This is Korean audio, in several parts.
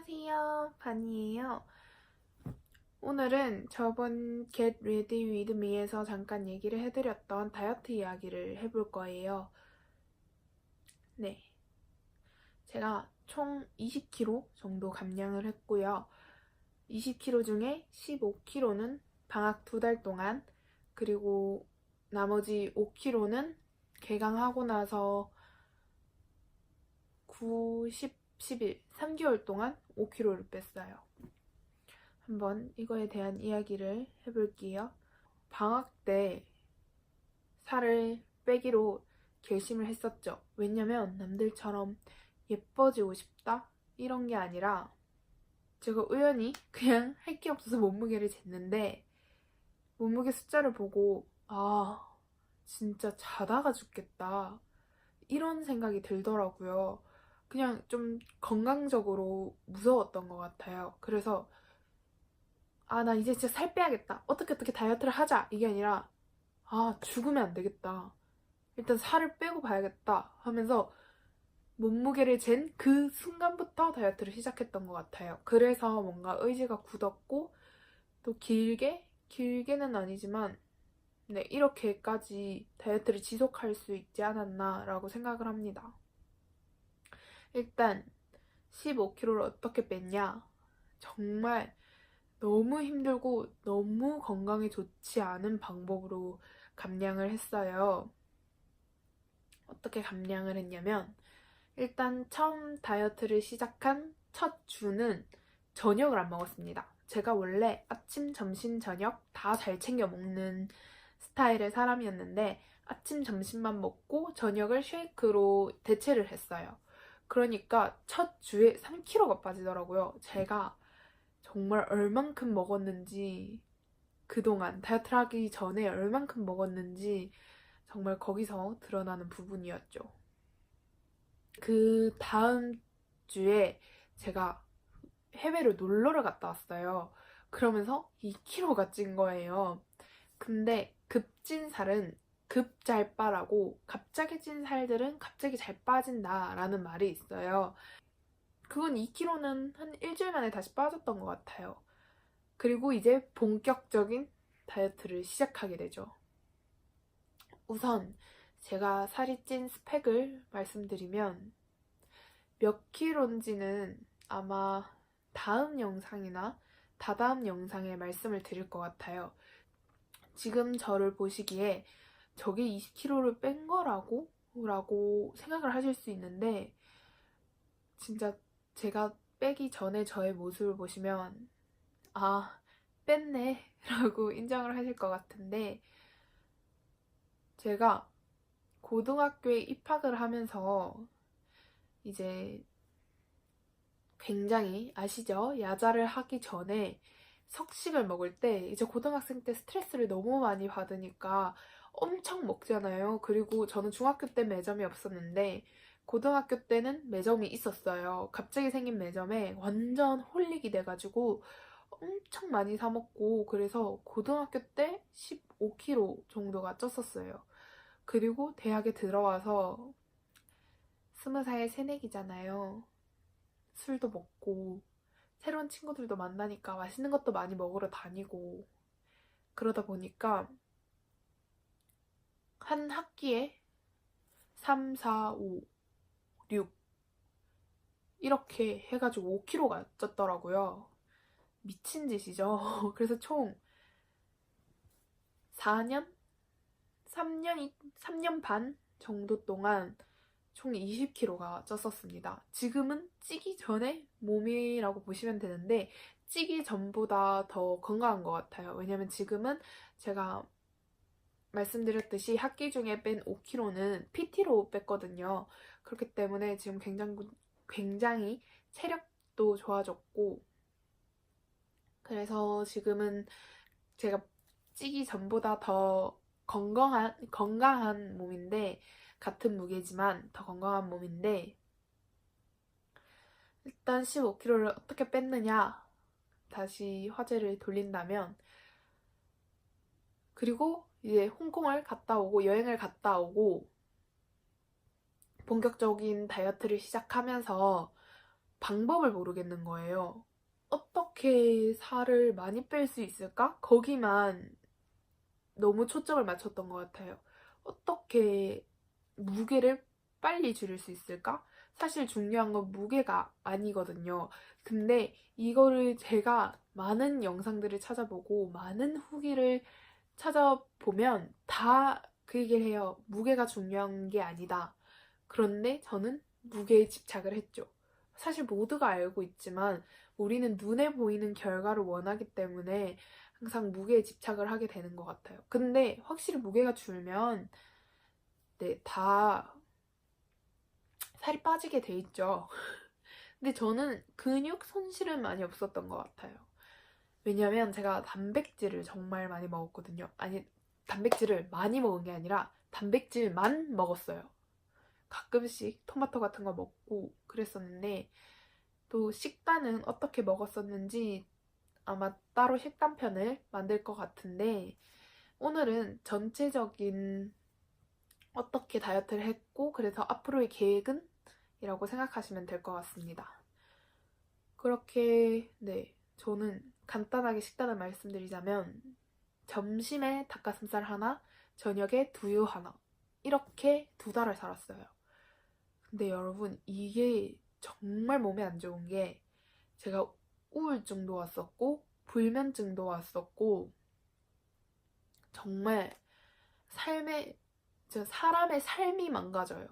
안녕하세요. 바니예요. 오늘은 저번 Get Ready With Me에서 잠깐 얘기를 해드렸던 다이어트 이야기를 해볼 거예요. 네. 제가 총 20kg 정도 감량을 했고요. 20kg 중에 15kg는 방학 두 달 동안, 그리고 나머지 5kg는 개강하고 나서 9, 10, 11, 3개월 동안 5kg를 뺐어요. 한번 이거에 대한 이야기를 해볼게요. 방학 때 살을 빼기로 결심을 했었죠. 왜냐면 남들처럼 예뻐지고 싶다? 이런 게 아니라 제가 우연히 그냥 할 게 없어서 몸무게를 쟀는데 몸무게 숫자를 보고 아 진짜 자다가 죽겠다 이런 생각이 들더라고요. 그냥 좀 건강적으로 무서웠던 것 같아요. 그래서 아, 나 이제 진짜 살 빼야겠다. 어떻게 어떻게 다이어트를 하자. 이게 아니라 아, 죽으면 안 되겠다. 일단 살을 빼고 봐야겠다 하면서 몸무게를 잰 그 순간부터 다이어트를 시작했던 것 같아요. 그래서 뭔가 의지가 굳었고 또 길게 길게는 아니지만 네, 이렇게까지 다이어트를 지속할 수 있지 않았나라고 생각을 합니다. 일단 15kg를 어떻게 뺐냐? 정말 너무 힘들고 너무 건강에 좋지 않은 방법으로 감량을 했어요. 어떻게 감량을 했냐면 일단 처음 다이어트를 시작한 첫 주는 저녁을 안 먹었습니다. 제가 원래 아침, 점심, 저녁 다 잘 챙겨 먹는 스타일의 사람이었는데 아침, 점심만 먹고 저녁을 쉐이크로 대체를 했어요. 그러니까 첫 주에 3kg가 빠지더라고요. 제가 정말 얼만큼 먹었는지 그동안 다이어트를 하기 전에 얼만큼 먹었는지 정말 거기서 드러나는 부분이었죠. 그 다음 주에 제가 해외로 놀러를 갔다 왔어요. 그러면서 2kg가 찐 거예요. 근데 급찐 살은 급 잘 빠라고 갑자기 찐 살들은 갑자기 잘 빠진다 라는 말이 있어요. 그건 2kg는 한 일주일 만에 다시 빠졌던 것 같아요. 그리고 이제 본격적인 다이어트를 시작하게 되죠. 우선 제가 살이 찐 스펙을 말씀드리면 몇 킬로인지는 아마 다음 영상이나 다다음 영상에 말씀을 드릴 것 같아요. 지금 저를 보시기에 저게 20kg를 뺀 거라고? 라고 생각을 하실 수 있는데 진짜 제가 빼기 전에 저의 모습을 보시면 아 뺐네 라고 인정을 하실 것 같은데 제가 고등학교에 입학을 하면서 이제 굉장히 아시죠? 야자를 하기 전에 석식을 먹을 때 이제 고등학생 때 스트레스를 너무 많이 받으니까 엄청 먹잖아요. 그리고 저는 중학교 때 매점이 없었는데 고등학교 때는 매점이 있었어요. 갑자기 생긴 매점에 완전 홀릭이 돼가지고 엄청 많이 사 먹고 그래서 고등학교 때 15kg 정도가 쪘었어요. 그리고 대학에 들어와서 스무 살 새내기잖아요. 술도 먹고 새로운 친구들도 만나니까 맛있는 것도 많이 먹으러 다니고 그러다 보니까 한 학기에 3, 4, 5, 6 이렇게 해가지고 5kg가 쪘더라고요. 미친 짓이죠. 그래서 총 4년? 3년, 3년 반 정도 동안 총 20kg가 쪘었습니다. 지금은 찌기 전에 몸이라고 보시면 되는데 찌기 전보다 더 건강한 것 같아요. 왜냐면 지금은 제가 말씀드렸듯이 학기 중에 뺀 5kg는 PT로 뺐거든요. 그렇기 때문에 지금 굉장히, 굉장히 체력도 좋아졌고 그래서 지금은 제가 찌기 전보다 더 건강한, 건강한 몸인데 같은 무게지만 더 건강한 몸인데 일단 15kg를 어떻게 뺐느냐 다시 화제를 돌린다면 그리고 이제 홍콩을 갔다 오고 여행을 갔다 오고 본격적인 다이어트를 시작하면서 방법을 모르겠는 거예요. 어떻게 살을 많이 뺄 수 있을까? 거기만 너무 초점을 맞췄던 것 같아요. 어떻게 무게를 빨리 줄일 수 있을까? 사실 중요한 건 무게가 아니거든요. 근데 이거를 제가 많은 영상들을 찾아보고 많은 후기를 찾아보면 다 그 얘기를 해요. 무게가 중요한 게 아니다. 그런데 저는 무게에 집착을 했죠. 사실 모두가 알고 있지만 우리는 눈에 보이는 결과를 원하기 때문에 항상 무게에 집착을 하게 되는 것 같아요. 근데 확실히 무게가 줄면 네, 다 살이 빠지게 돼 있죠. 근데 저는 근육 손실은 많이 없었던 것 같아요. 왜냐면 제가 단백질을 정말 많이 먹었거든요. 아니, 단백질을 많이 먹은 게 아니라 단백질만 먹었어요. 가끔씩 토마토 같은 거 먹고 그랬었는데 또 식단은 어떻게 먹었었는지 아마 따로 식단편을 만들 것 같은데 오늘은 전체적인 어떻게 다이어트를 했고 그래서 앞으로의 계획은 이라고 생각하시면 될 것 같습니다. 그렇게 네 저는 간단하게 식단을 말씀드리자면 점심에 닭가슴살 하나, 저녁에 두유 하나 이렇게 두 달을 살았어요. 근데 여러분 이게 정말 몸에 안 좋은 게 제가 우울증도 왔었고 불면증도 왔었고 정말 삶의 사람의 삶이 망가져요.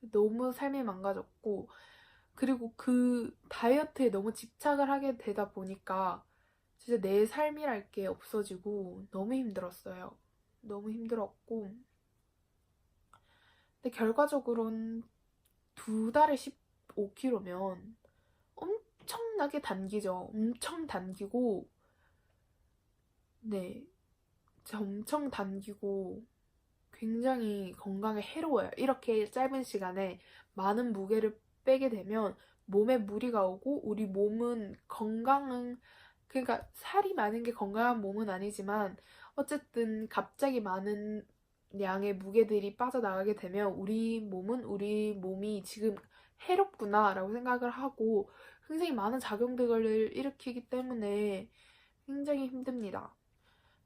너무 삶이 망가졌고 그리고 그 다이어트에 너무 집착을 하게 되다 보니까 진짜 내 삶이랄 게 없어지고 너무 힘들었어요. 너무 힘들었고 근데 결과적으로는 두 달에 15kg면 엄청나게 단기죠. 엄청 단기고 네 진짜 엄청 단기고 굉장히 건강에 해로워요. 이렇게 짧은 시간에 많은 무게를 빼게 되면 몸에 무리가 오고 우리 몸은 건강은 그러니까 살이 많은 게 건강한 몸은 아니지만 어쨌든 갑자기 많은 양의 무게들이 빠져나가게 되면 우리 몸은 우리 몸이 지금 해롭구나 라고 생각을 하고 굉장히 많은 작용들을 일으키기 때문에 굉장히 힘듭니다.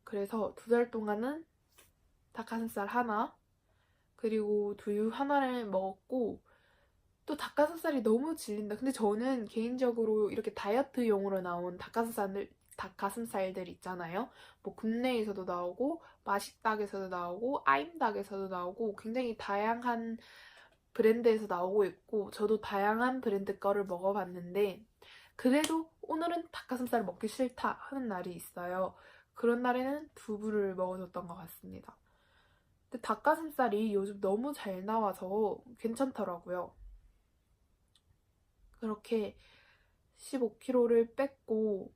그래서 두 달 동안은 닭가슴살 하나, 그리고 두유 하나를 먹었고, 또 닭가슴살이 너무 질린다. 근데 저는 개인적으로 이렇게 다이어트용으로 나온 닭가슴살, 닭가슴살들 있잖아요. 뭐 국내에서도 나오고, 맛있닭에서도 나오고, 아임닭에서도 나오고, 굉장히 다양한 브랜드에서 나오고 있고, 저도 다양한 브랜드 거를 먹어봤는데, 그래도 오늘은 닭가슴살 먹기 싫다 하는 날이 있어요. 그런 날에는 두부를 먹어줬던 것 같습니다. 근데 닭가슴살이 요즘 너무 잘 나와서 괜찮더라고요. 그렇게 15kg를 뺐고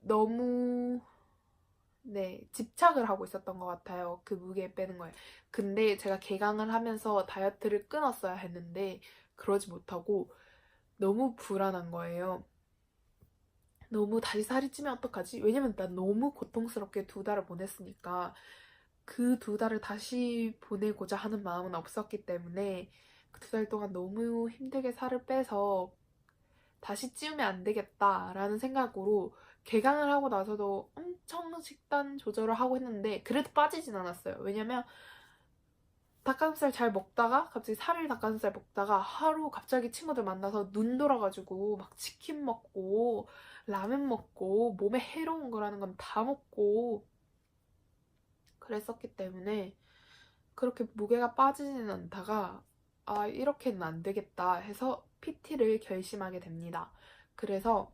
너무 네 집착을 하고 있었던 것 같아요. 그 무게 빼는 거에. 근데 제가 개강을 하면서 다이어트를 끊었어야 했는데 그러지 못하고 너무 불안한 거예요. 너무 다시 살이 찌면 어떡하지? 왜냐면 난 너무 고통스럽게 두 달을 보냈으니까 그 두 달을 다시 보내고자 하는 마음은 없었기 때문에 그 두 달 동안 너무 힘들게 살을 빼서 다시 찌우면 안 되겠다라는 생각으로 개강을 하고 나서도 엄청 식단 조절을 하고 했는데 그래도 빠지진 않았어요. 왜냐면 닭가슴살 잘 먹다가 갑자기 살을 닭가슴살 먹다가 하루 갑자기 친구들 만나서 눈 돌아가지고 막 치킨 먹고 라면 먹고 몸에 해로운 거라는 건 다 먹고 그랬었기 때문에 그렇게 무게가 빠지지는 않다가 아 이렇게는 안 되겠다 해서 PT를 결심하게 됩니다. 그래서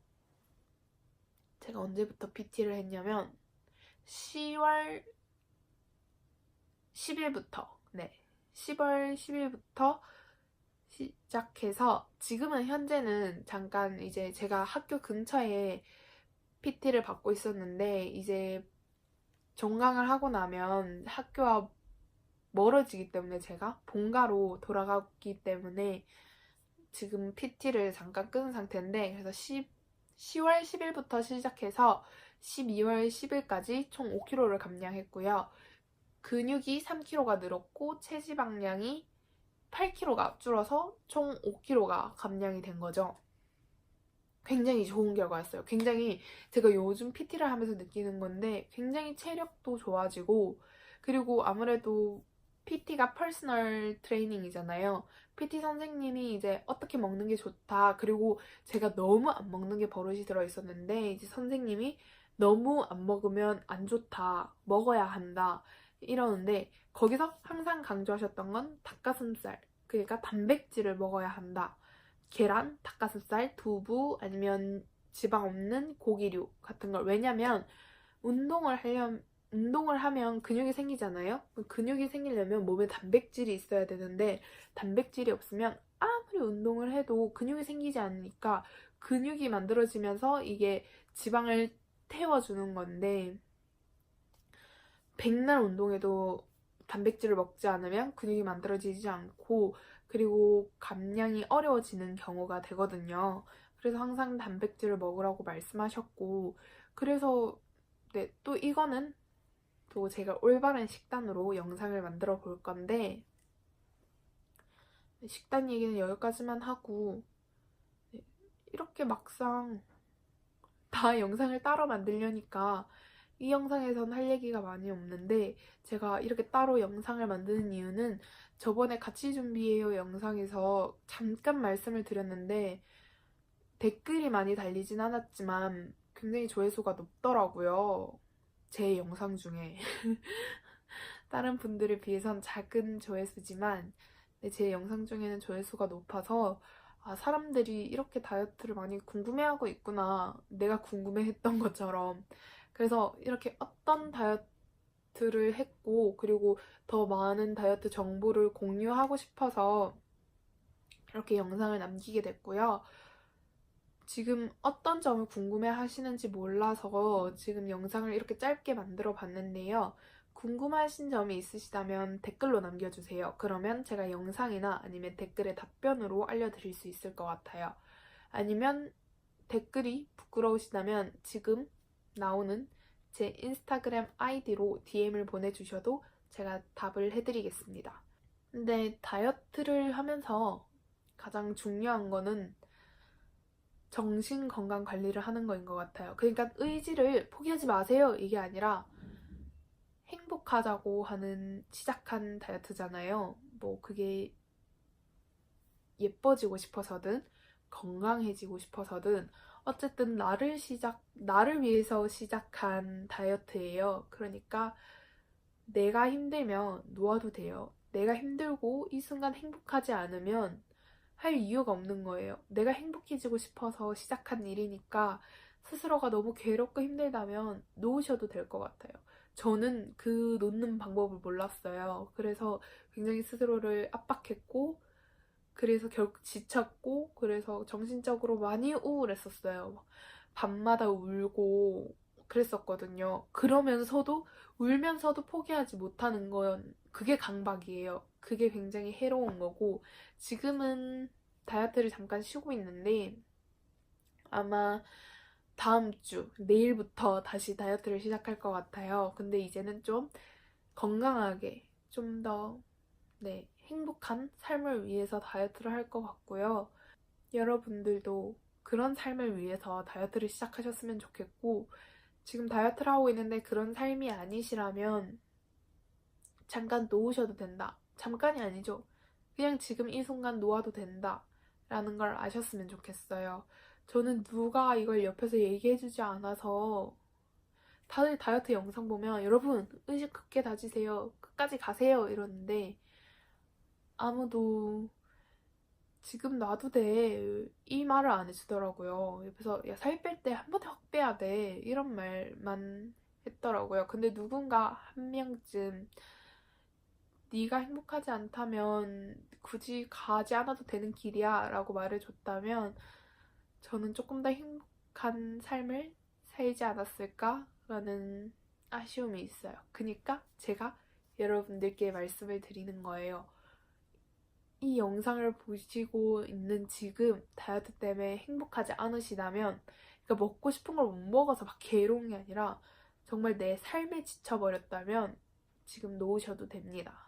제가 언제부터 PT를 했냐면 10월 10일부터 네 10월 10일부터 시작해서 지금은 현재는 잠깐 이제 제가 학교 근처에 PT를 받고 있었는데 이제 종강을 하고 나면 학교와 멀어지기 때문에 제가 본가로 돌아가기 때문에 지금 PT를 잠깐 끊은 상태인데 그래서 10, 10월 10일부터 시작해서 12월 10일까지 총 5kg를 감량했고요. 근육이 3kg가 늘었고 체지방량이 8kg가 줄어서 총 5kg가 감량이 된 거죠. 굉장히 좋은 결과였어요. 굉장히 제가 요즘 PT를 하면서 느끼는 건데 굉장히 체력도 좋아지고 그리고 아무래도 PT가 퍼스널 트레이닝이잖아요. PT 선생님이 이제 어떻게 먹는 게 좋다. 그리고 제가 너무 안 먹는 게 버릇이 들어 있었는데 이제 선생님이 너무 안 먹으면 안 좋다. 먹어야 한다. 이러는데 거기서 항상 강조하셨던 건 닭가슴살. 그러니까 단백질을 먹어야 한다. 계란, 닭가슴살, 두부 아니면 지방 없는 고기류 같은 걸 왜냐면 운동을 하려면 운동을 하면 근육이 생기잖아요. 그 근육이 생기려면 몸에 단백질이 있어야 되는데 단백질이 없으면 아무리 운동을 해도 근육이 생기지 않으니까 근육이 만들어지면서 이게 지방을 태워주는 건데 백날 운동해도 단백질을 먹지 않으면 근육이 만들어지지 않고 그리고 감량이 어려워지는 경우가 되거든요. 그래서 항상 단백질을 먹으라고 말씀하셨고 그래서 네, 또 이거는 또 제가 올바른 식단으로 영상을 만들어 볼 건데 네, 식단 얘기는 여기까지만 하고 네, 이렇게 막상 다 영상을 따로 만들려니까 이 영상에선 할 얘기가 많이 없는데 제가 이렇게 따로 영상을 만드는 이유는 저번에 같이 준비해요 영상에서 잠깐 말씀을 드렸는데 댓글이 많이 달리진 않았지만 굉장히 조회수가 높더라고요. 제 영상 중에. 다른 분들에 비해선 작은 조회수지만 네, 제 영상 중에는 조회수가 높아서 아, 사람들이 이렇게 다이어트를 많이 궁금해하고 있구나. 내가 궁금해했던 것처럼. 그래서 이렇게 어떤 다이어트를 했고, 그리고 더 많은 다이어트 정보를 공유하고 싶어서 이렇게 영상을 남기게 됐고요. 지금 어떤 점을 궁금해 하시는지 몰라서 지금 영상을 이렇게 짧게 만들어 봤는데요. 궁금하신 점이 있으시다면 댓글로 남겨주세요. 그러면 제가 영상이나 아니면 댓글에 답변으로 알려드릴 수 있을 것 같아요. 아니면 댓글이 부끄러우시다면 지금 나오는 제 인스타그램 아이디로 DM을 보내주셔도 제가 답을 해드리겠습니다. 근데 다이어트를 하면서 가장 중요한 거는 정신 건강 관리를 하는 거인 것 같아요. 그러니까 의지를 포기하지 마세요. 이게 아니라 행복하자고 하는 시작한 다이어트잖아요. 뭐 그게 예뻐지고 싶어서든 건강해지고 싶어서든 어쨌든 나를 시작 나를 위해서 시작한 다이어트예요. 그러니까 내가 힘들면 놓아도 돼요. 내가 힘들고 이 순간 행복하지 않으면 할 이유가 없는 거예요. 내가 행복해지고 싶어서 시작한 일이니까 스스로가 너무 괴롭고 힘들다면 놓으셔도 될 것 같아요. 저는 그 놓는 방법을 몰랐어요. 그래서 굉장히 스스로를 압박했고, 그래서 결국 지쳤고, 그래서 정신적으로 많이 우울했었어요. 밤마다 울고 그랬었거든요. 그러면서도 울면서도 포기하지 못하는 건 그게 강박이에요. 그게 굉장히 해로운 거고, 지금은 다이어트를 잠깐 쉬고 있는데, 아마 다음 주, 내일부터 다시 다이어트를 시작할 것 같아요. 근데 이제는 좀 건강하게, 좀 더, 네, 행복한 삶을 위해서 다이어트를 할 것 같고요. 여러분들도 그런 삶을 위해서 다이어트를 시작하셨으면 좋겠고, 지금 다이어트를 하고 있는데 그런 삶이 아니시라면, 잠깐 놓으셔도 된다. 잠깐이 아니죠. 그냥 지금 이 순간 놓아도 된다. 라는 걸 아셨으면 좋겠어요. 저는 누가 이걸 옆에서 얘기해주지 않아서 다들 다이어트 영상 보면 여러분 의식 굳게 다지세요. 끝까지 가세요. 이러는데 아무도 지금 놔도 돼. 이 말을 안 해주더라고요. 옆에서 야, 살 뺄 때 한 번에 확 빼야 돼. 이런 말만 했더라고요. 근데 누군가 한 명쯤 네가 행복하지 않다면 굳이 가지 않아도 되는 길이야 라고 말해줬다면 저는 조금 더 행복한 삶을 살지 않았을까라는 아쉬움이 있어요. 그니까 제가 여러분들께 말씀을 드리는 거예요. 이 영상을 보시고 있는 지금 다이어트 때문에 행복하지 않으시다면 그러니까 먹고 싶은 걸 못 먹어서 막 괴로운 게 아니라 정말 내 삶에 지쳐버렸다면 지금 놓으셔도 됩니다.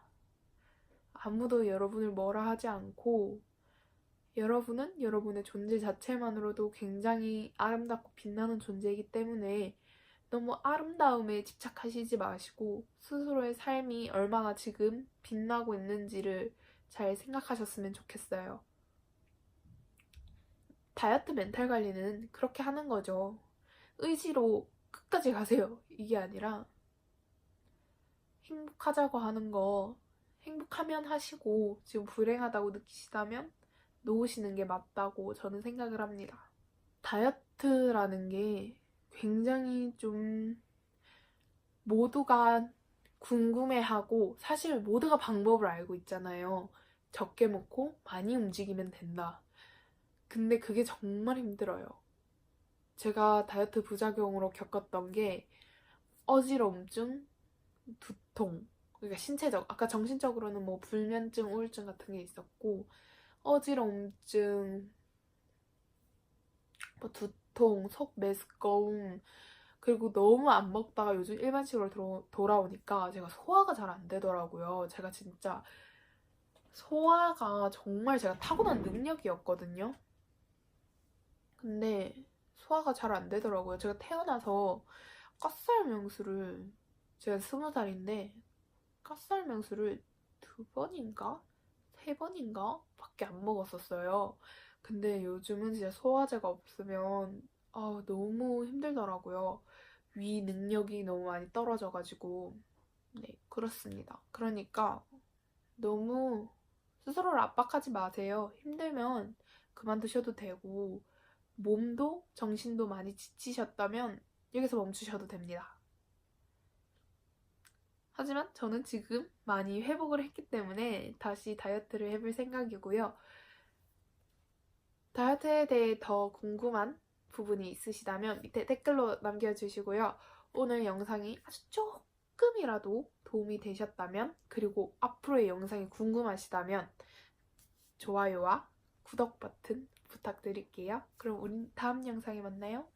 아무도 여러분을 뭐라 하지 않고 여러분은 여러분의 존재 자체만으로도 굉장히 아름답고 빛나는 존재이기 때문에 너무 아름다움에 집착하시지 마시고 스스로의 삶이 얼마나 지금 빛나고 있는지를 잘 생각하셨으면 좋겠어요. 다이어트 멘탈 관리는 그렇게 하는 거죠. 의지로 끝까지 가세요. 이게 아니라 행복하자고 하는 거 행복하면 하시고 지금 불행하다고 느끼시다면 놓으시는 게 맞다고 저는 생각을 합니다. 다이어트라는 게 굉장히 좀 모두가 궁금해하고 사실 모두가 방법을 알고 있잖아요. 적게 먹고 많이 움직이면 된다. 근데 그게 정말 힘들어요. 제가 다이어트 부작용으로 겪었던 게 어지러움증, 두통, 그러니까 신체적, 아까 정신적으로는 뭐 불면증, 우울증 같은 게 있었고 어지러움증, 뭐 두통, 속 메스꺼움, 그리고 너무 안 먹다가 요즘 일반식으로 들어- 돌아오니까 제가 소화가 잘 안 되더라고요. 제가 진짜 소화가 정말 제가 타고난 능력이었거든요. 근데 소화가 잘 안 되더라고요. 제가 태어나서 갓살 명수를 제가 스무 살인데 갓살 명수를 두 번인가 세 번인가 밖에 안 먹었었어요. 근데 요즘은 진짜 소화제가 없으면 아, 너무 힘들더라고요. 위 능력이 너무 많이 떨어져가지고 네 그렇습니다. 그러니까 너무 스스로를 압박하지 마세요. 힘들면 그만두셔도 되고 몸도 정신도 많이 지치셨다면 여기서 멈추셔도 됩니다. 하지만 저는 지금 많이 회복을 했기 때문에 다시 다이어트를 해볼 생각이고요. 다이어트에 대해 더 궁금한 부분이 있으시다면 밑에 댓글로 남겨주시고요. 오늘 영상이 아주 조금이라도 도움이 되셨다면 그리고 앞으로의 영상이 궁금하시다면 좋아요와 구독 버튼 부탁드릴게요. 그럼 우린 다음 영상에 만나요.